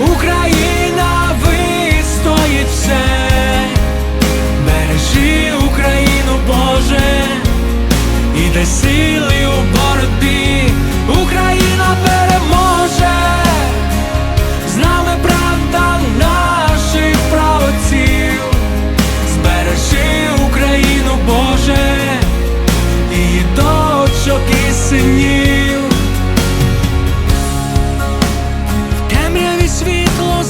Україна вистоїть все, бережи Україну, Боже, і дай сили у боротьбі, Україна переможе, з нами правда наших правоців, збережи Україну, Боже, і дочок і синів.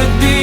to be